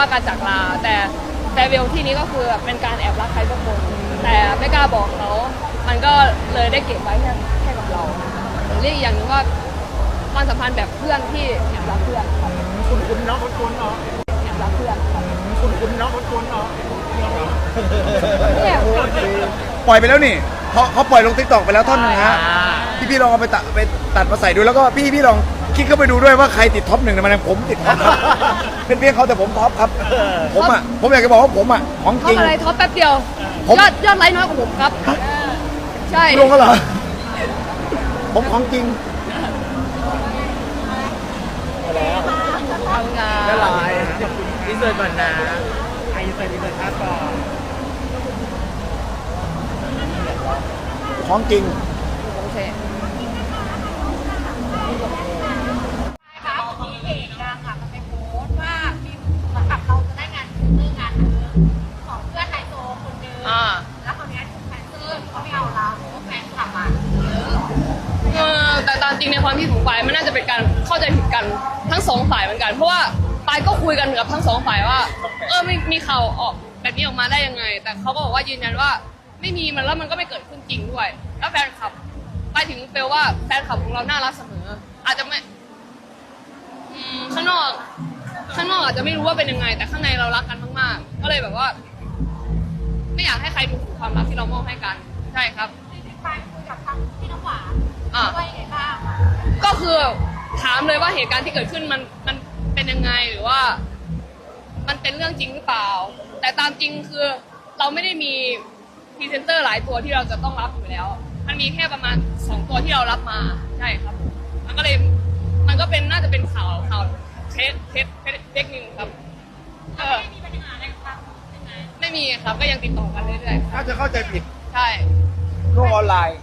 ว่าการจากลา แต่ farewell ที่นี้ก็คือเป็นการแอบรักใครสักคน แต่ไม่กล้าบอกเขามันก็เลยได้เก็บไว้แค่แค่กับเราหรือเรียกอีกอย่างหนึงว่าความสัมพันธ์แบบเพื่อนที่แอบรักเพื่อนครับคุณคุณน้องคุณคุณเนาะแอบรักเพื่อนครับคุณคุณน้องคุณคุณเนาะเนี่ยปล่อยไปแล้วนี่เขาเขาปล่อยลงทิกตอกไปแล้วท่อนหนึงฮะพี่พี่ลองเอาไปตัดไปตัดมาใส่ดูแล้วก็พี่พี่ลอง คลิกเข้าไปดูด้วยว่าใครติดท็อปหนึ่งในมันผมติดท็อปครับเป็นเพียงเขาแต่ผมท็อปครับ ผมอะผมอยากจะบอกว่าผมอะของท็จอริปง อะไรท็อปแป๊บเดียว ผม ยอดยอดไลค์น้อยกว่าผมครับใช่ ลงก็เหรอผมของจริง ทำงานละลายอินเสิร์ตก่อนนะไออินเสิร์ตอินเสิร์ตภาพก่อนของจริง โอเค ของเพื่อนไฮโซคนหนึงอ่า แล้วคนนี้ถูกแคนเซิลเขาไม่เอาเราเพราะว่าแฟนคลับอะเยอะเออแต่ตามจริงในความคิดของฝ่ายมันน่าจะเป็นการเข้าใจผิดกันทั้งสองฝ่ายเหมือนกัน เพราะว่าปายก็คุยกันกับทั้งสองฝ่ายว่า เออไม่มีข่าวออกแบบนี้ออกมาได้ยังไง แต่เขาก็บอกว่ายืนยันว่า ไม่มีมันแล้วมันก็ไม่เกิดขึ้นจริงด้วย แล้วแฟนคลับไปถึงเปลว่าแฟนคลับของเราน่ารักเสมอ อาจจะไม่อืมข้างนอก ข้างนอกอาจจะไม่รู้ว่าเป็นยังไง แต่ข้างในเรารักกันมากๆ ก็เลยแบบว่า ไม่อยากให้ใครดูถูกความรักที่เรามอบให้กัน ใช่ครับที่ไปคุยกับทางพี่น้ำหวานอะ ว่ายังไงบ้างก็คือถามเลยว่าเหตุการณ์ที่เกิดขึ้นมันมันเป็นยังไงหรือว่า มันเป็นเรื่องจริงหรือเปล่า แต่ตามจริงคือเราไม่ได้มีพรีเซนเตอร์หลายตัวที่เราจะต้องรับอยู่แล้ว มันมีแค่ประมาณสองตัวที่เรารับมาใช่ครับ มันก็เลยมันก็เป็นน่าจะเป็นข่าวข่าว เท็จเท็จเท็จเท็จนึงครับเออไม่มีปัญหาอะไรครับใช่ไหมไม่มีครับก็ยังติดต่อกันเรื่อยๆครัถ้าบจะเข้าใจผิดใช่โลกออนไลน์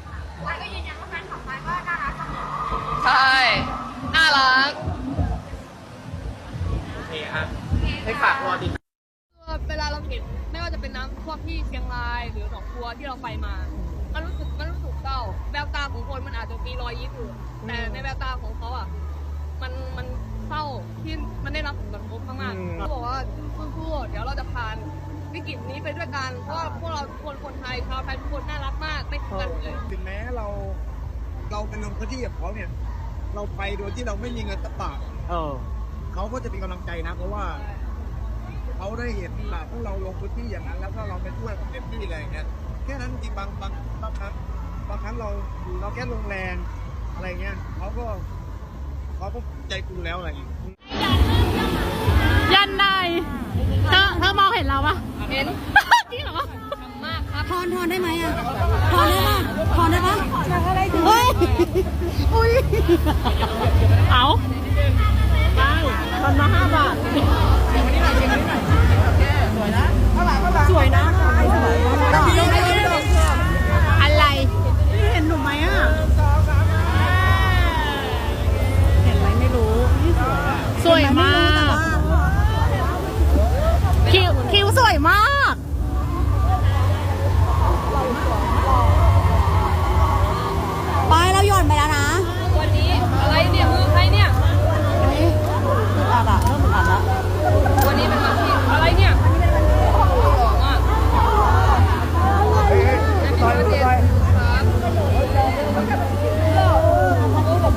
แล้วก็ยืนยันว่าแฟนคลับไปว่าน่ารักเสมอใช่น่ารัก โอเคอะให้ฝากรอติด เวลาเราเห็นไม่ว่าจะเป็นน้ำท่วมที่เชียงรายหรือหนองบัวที่เราไปมา มันรู้สึกมันรู้สึกเศร้าแววตาของคนมันอาจจะมีรอยยิ้มอยู่แต่ในแววตาของเขาอะ มันมัน เศร้าที่มันได้รับผลกระทบมากอืม ๆเขาบอกว่าสู้ๆเดี๋ยวเราจะผ่านวิกฤตนี้ไปด้วยกันเพราะว่าพวกเราทุกคนคนไทยชาวไทยทุกคนน่ารักมากไม่ทิ้งกันเลย ถึงแม้เรา เราไปลงพื้นที่กับเขาเนี่ย เราไปโดยที่เราไม่มีเงินสักบาทเออ เขาก็จะเป็นกำลังใจนะ เพราะว่าเขาได้เห็นแบบพวกเราลงพื้นที่อย่างนั้น แล้วก็เราไปช่วยเต็มที่เลยอย่างเงี้ยแค่นั้นจริงบางบางบางครั้งบางครั้งเราเราแค่ลงแรงอะไรเงี้ยเขาก็ เขาก็ใจกูแล้วอะไรอย่างเงี้ยยันได้เธอเธอมองเห็นเราปะเห็น จริงเหรอมากครับทอนทอนได้ไหมอะทอนได้ปะทอนได้ปะเฮ้ยอุ้ยเอาได้ทอนมาห้า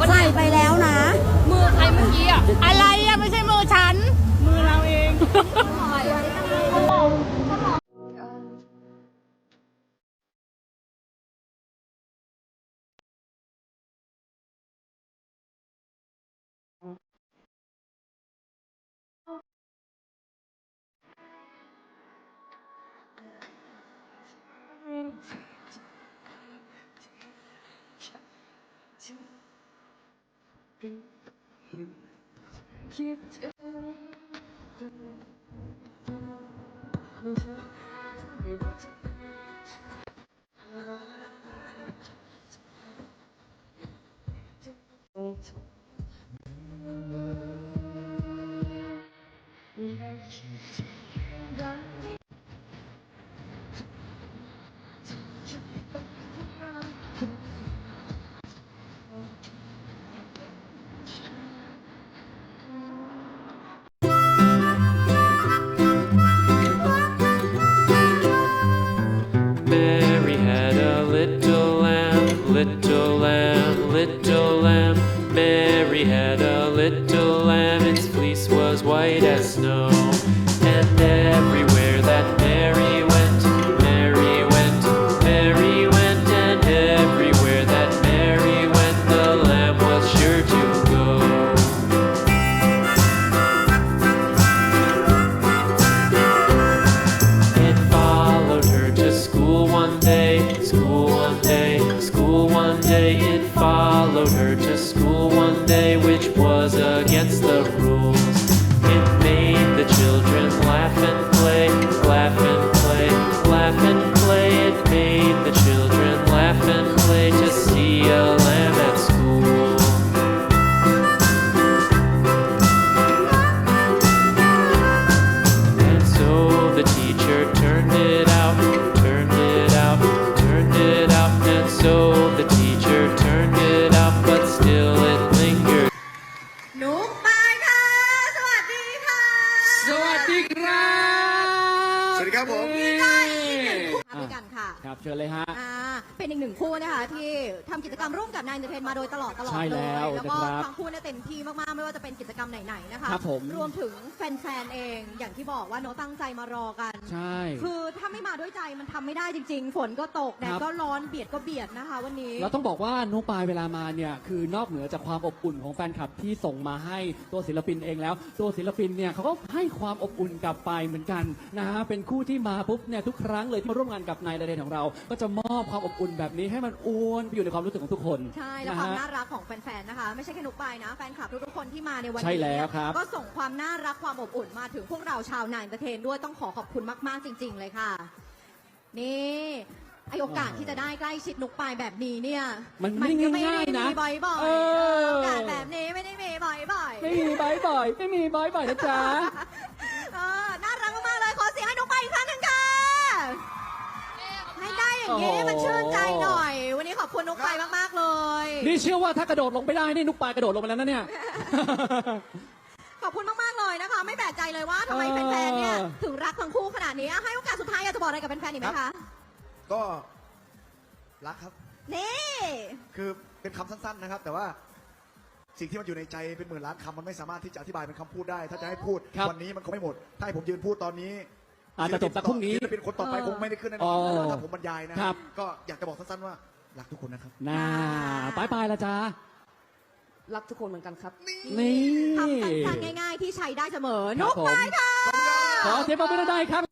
ใส่ไปแล้วนะ มือใครเมื่อกี้อะ อะไรอะไม่ใช่มือฉัน มือเราเอง เ little lamb, little lamb. Mary had a little lamb, its fleece was white as snow. Teacher turned it out, turned it out, turned it out. And so the teacher turned it out, but still it lingered. หนุกปายค่ะ สวัสดีค่ะ สวัสดีครับ สวัสดีครับผมมาด้วยกันค่ะ ครับเชิญเลยฮะ อ่า เป็นอีกหนึ่งคู่นะคะที่ทำกิจกรรมร่วมกับนายเดเทนมาโดยตลอดตลอดใช่เลแล้ยว แล้วก็นะครับทั้งคู่เนี่ยเต็มที่มากๆ ไม่ว่าจะเป็นกิจกรรมไหนๆนะคะครับผม รวมถึงแฟนๆเองอย่างที่บอกว่าโนตตั้งใจมารอกัน ใช่ คือถ้าไม่มาด้วยใจมันทำไม่ได้จริง ๆ ฝนก็ตกแดคดรับ ก็ร้อนเบียดก็เบียดนะคะ วันนี้เราต้องบอกว่านุ๊กปายเวลามาเนี่ยคือนอกเหนือจากความอบอุ่นของแฟนคลับที่ส่งมาให้ตัวศิลปินเองแล้ว ตัวศิลปินเนี่ยเขาก็ให้ความอบอุ่นกลับไปเหมือนกันนะฮะเป็นคู่ที่มาปุ๊บเนี่ยทุกครั้งเลยที่มาร่วมงานกับนายระเดนของเรา ก็จะมอบความอบอุ่นแบบนี้ให้มันโอนไปอยู่ในความรู้สึกของทุกคนใช่แล้วนะความฮะน่ารักของแฟนๆนะคะ ไม่ใช่แค่นุกปายนะแฟนคลับทุกๆคนที่มาในวันใช่นี้แล้วเนี่ยครับก็ส่งความน่ารักความอบอุ่นมาถึงพวกเราชาวนายประเทนด้วยต้องขอขอบคุณมากๆจริง ๆ เลยค่ะ นี่ไอโอกาสที่จะได้ใกล้ชิดนุกปายแบบนี้เนี่ยมันไม่ก็ง่ายๆนะมีบ่อยๆเอเอออโอกาสแบบนี้ไม่ได้มีบ่อยๆไม่มีบ่อยบ่อยๆไม่มีบ่อยบ่อยๆนะจ๊ะ อย่างนี้โอ้โหมันชื่นใจหน่อย วันนี้ขอบคุณนุกปายมาก ๆ เลย นี่เชื่อว่าถ้ากระโดดลงไปได้นี่นุ๊กปายกระโดดลงไปแล้วนะเนี่ย ขอบคุณมาก ๆ เลยนะคะ ไม่แปลกใจเลยว่าทำไมเออ แฟนๆ เนี่ย ถึงรักทั้งคู่ขนาดนี้อะให้โอกาสสุดท้ายอยากจะบอกอะไรกับแฟนๆ อีกไหมคะ ก็รักครับ นี่ คือเป็นคำสั้นๆนะครับ แต่ว่าสิ่งที่มันอยู่ในใจเป็นหมื่นล้านคำมันไม่สามารถที่จะอธิบายเป็นคำพูดได้ ถ้าจะให้พูดครับ วันนี้มันคงไม่หมด ถ้าให้ผมยืนพูดตอนนี้ อาจจะจบแต่พรุ่งนี้ ศิลปินคนต่อไปเออคงไม่ได้ขึ้นแน่นอ๋ออนถ้าผมบรรยายนะครับ ก็อยากจะบอกสั้นๆว่ารักทุกคนนะครับ น่าปายปายละจ๊ะรักทุกคนเหมือนกันครับนี่คำสั้นๆง่ายๆที่ใช้ได้เสมอคนุรับกผมไปค่ะ ขอเสียงปรบมือได้ครับ